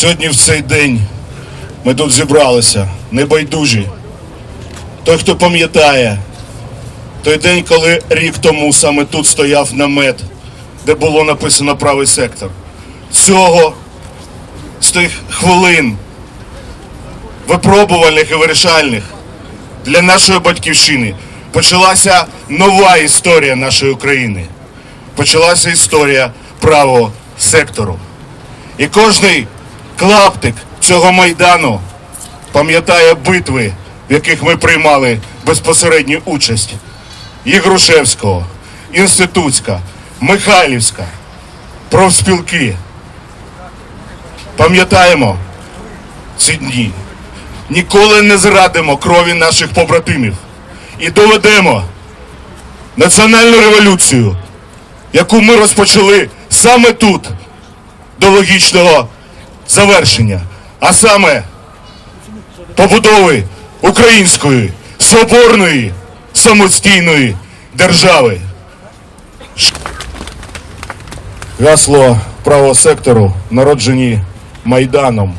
Сьогодні в цей день ми тут зібралися, небайдужі. Той, хто пам'ятає, той день, коли рік тому саме тут стояв намет, де було написано правий сектор. Цього з тих хвилин випробувальних і вирішальних для нашої батьківщини почалася нова історія нашої України. Почалася історія правого сектору. І кожний клаптик цього майдану пам'ятає битви, в яких ми приймали безпосередню участь. Єгрушевського, Інститутська, Михайлівська, профспілки. Пам'ятаємо ці дні. Ніколи не зрадимо крові наших побратимів і доведемо національну революцію, яку ми розпочали саме тут, до логічного завершення, а саме побудови української соборної самостійної держави. Гасло правого сектору, народжені Майданом,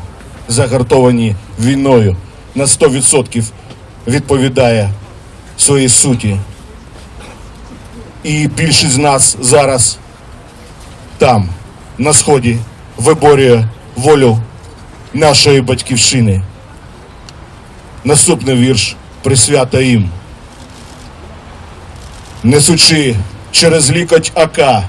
загартовані війною, на 100% відповідає своїй суті. І більшість з нас зараз там, на сході, виборює волю нашої батьківщини. Наступний вірш присвята їм. Несучи через лікоть ака,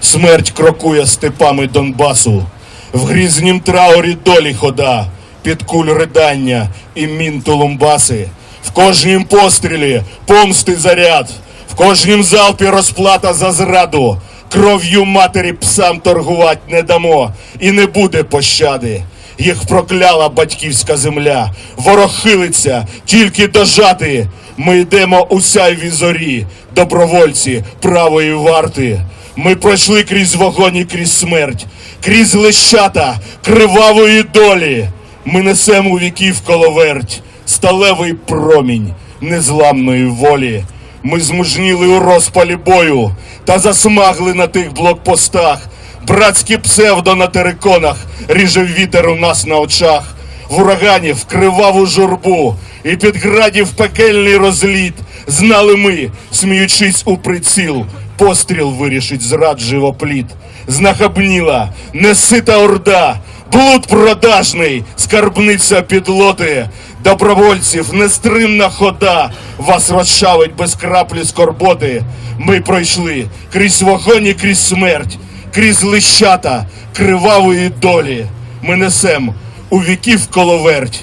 смерть крокує степами Донбасу, в грізнім траурі долі хода, під куль ридання і мін тулумбаси, в кожнім пострілі помсти заряд, в кожнім залпі розплата за зраду, кров'ю матері псам торгувать не дамо, і не буде пощади. Їх прокляла батьківська земля, ворог хилиться, тільки дожати. Ми йдемо у сяйві зорі, добровольці правої варти. Ми пройшли крізь вогонь і крізь смерть, крізь лещата кривавої долі. Ми несемо у віків коловерть, сталевий промінь незламної волі. Ми змужніли у розпалі бою та засмагли на тих блокпостах. Братські псевдо на териконах ріже вітер у нас на очах. В урагані в криваву журбу і під градів пекельний розліт. Знали ми, сміючись у приціл, постріл вирішить зрад живопліт. Знахабніла, несита орда, блуд продажний, скарбниця підлоти. Добровольців нестримна хода, вас розчавить без краплі скорботи. Ми пройшли крізь вогонь і крізь смерть, крізь лищата кривавої долі. Ми несем у віків коловерть,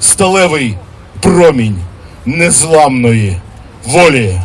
сталевий промінь незламної волі.